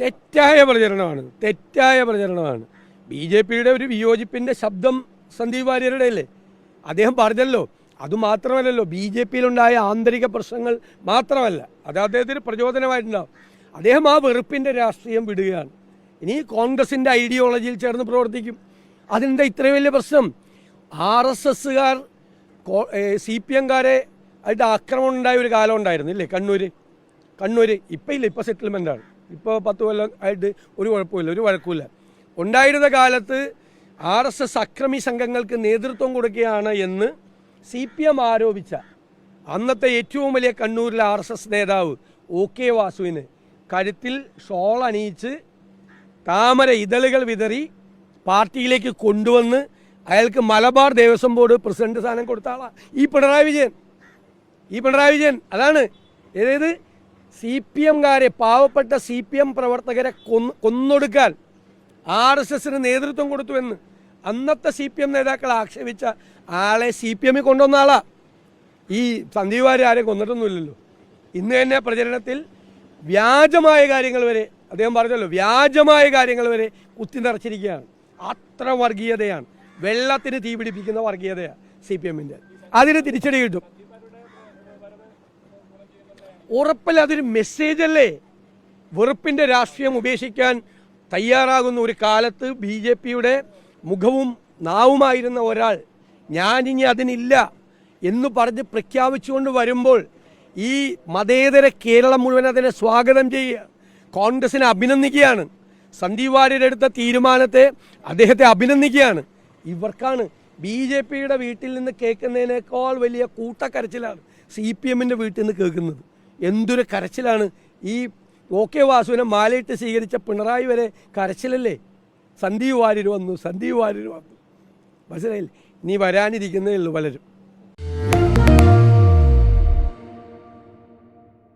തെറ്റായ പ്രചരണമാണ്. തെറ്റായ പ്രചരണമാണ്. B J പിയുടെ ഒരു വിയോജിപ്പിന്റെ ശബ്ദം സന്ദീപ് വാര്യരുടെ അല്ലേ? അദ്ദേഹം പറഞ്ഞല്ലോ അതുമാത്രമല്ലല്ലോ ബി ജെ പിയിലുണ്ടായ ആന്തരിക പ്രശ്നങ്ങൾ മാത്രമല്ല അത് അദ്ദേഹത്തിന് പ്രചോദനമായിട്ടുണ്ടാവും. അദ്ദേഹം ആ വെറുപ്പിന്റെ രാഷ്ട്രീയം വിടുകയാണ്. ഇനി കോൺഗ്രസിന്റെ ഐഡിയോളജിയിൽ ചേർന്ന് പ്രവർത്തിക്കും. അതിന്റെ ഇത്ര വലിയ പ്രശ്നം? ആർ എസ് എസ്സുകാർ സി പി എംകാരെ ആയിട്ട് ആക്രമണം ഉണ്ടായ ഒരു കാലം ഉണ്ടായിരുന്നു ഇല്ലേ കണ്ണൂർ കണ്ണൂർ ഇപ്പം ഇല്ല ഇപ്പം സെറ്റിൽമെന്റാണ് ഇപ്പോൾ പത്ത് കൊല്ലം ആയിട്ട് ഒരു കുഴപ്പമില്ല ഒരു വഴക്കുമില്ല. ഉണ്ടായിരുന്ന കാലത്ത് ആർ എസ് എസ് അക്രമി സംഘങ്ങൾക്ക് നേതൃത്വം കൊടുക്കുകയാണ് എന്ന് സി പി എം ആരോപിച്ച അന്നത്തെ ഏറ്റവും വലിയ കണ്ണൂരിലെ ആർ എസ് എസ് നേതാവ് ഒ കെ വാസുവിന് കഴുത്തിൽ ഷോൾ അണിയിച്ച് താമര ഇതളുകൾ വിതറി പാർട്ടിയിലേക്ക് കൊണ്ടുവന്ന് അയാൾക്ക് മലബാർ ദേവസ്വം ബോർഡ് പ്രസിഡന്റ് സ്ഥാനം കൊടുത്ത ആളാണ് ഈ പിണറായി വിജയൻ. ഈ പിണറായി വിജയൻ. അതാണ്. ഏതേത് സി പി എംകാരെ പാവപ്പെട്ട സി പി എം പ്രവർത്തകരെ കൊന്ന് കൊന്നൊടുക്കാൻ ആർ എസ് എസിന് നേതൃത്വം കൊടുത്തു എന്ന് അന്നത്തെ സി പി എം നേതാക്കൾ ആക്ഷേപിച്ച ആളെ സി പി എമ്മിൽ കൊണ്ടുവന്ന ആളാ. ഈ സന്ദീപ് വാര്യ ആരെയും കൊന്നിട്ടൊന്നുമില്ലല്ലോ. ഇന്ന് തന്നെ പ്രചരണത്തിൽ വ്യാജമായ കാര്യങ്ങൾ വരെ അദ്ദേഹം പറഞ്ഞല്ലോ വ്യാജമായ കാര്യങ്ങൾ വരെ കുത്തി നിറച്ചിരിക്കുകയാണ്. അത്ര വർഗീയതയാണ്. വെള്ളത്തിന് തീപിടിപ്പിക്കുന്ന വർഗീയതയാണ് സി പി എമ്മിന്റെ. അതിന് തിരിച്ചടി കിട്ടും. ഉറപ്പല്ല അതൊരു മെസ്സേജ് അല്ലേ വെറുപ്പിന്റെ രാഷ്ട്രീയം ഉപേക്ഷിക്കാൻ തയ്യാറാകുന്ന ഒരു കാലത്ത് ബി ജെ പിയുടെ മുഖവും നാവുമായിരുന്ന ഒരാൾ ഞാനിനി അതിനില്ല എന്ന് പറഞ്ഞ് പ്രഖ്യാപിച്ചുകൊണ്ട് വരുമ്പോൾ ഈ മതേതര കേരളം മുഴുവൻ അതിനെ സ്വാഗതം ചെയ്യുക കോൺഗ്രസിനെ അഭിനന്ദിക്കുകയാണ്. സന്ദീപ് വാര്യരുടെ എടുത്ത തീരുമാനത്തെ അദ്ദേഹത്തെ അഭിനന്ദിക്കുകയാണ്. ഇവർക്കാണ് ബി ജെ പിയുടെ വീട്ടിൽ നിന്ന് കേൾക്കുന്നതിനേക്കാൾ വലിയ കൂട്ടക്കരച്ചിലാണ് സി പി എമ്മിന്റെ വീട്ടിൽ നിന്ന് കേൾക്കുന്നത്. എന്തൊരു കരച്ചിലാണ്. ഈ ഒ കെ വാസുവിനെ മാലയിട്ട് സ്വീകരിച്ച പിണറായി വരെ കരച്ചിലല്ലേ? സന്ദീപ് വാര്യർ വന്നു സന്ദീപ് വാര്യർ വന്നു. മനസ്സിലായില്ലേ? ഇനി വരാനിരിക്കുന്നേ ഉള്ളൂ പലരും.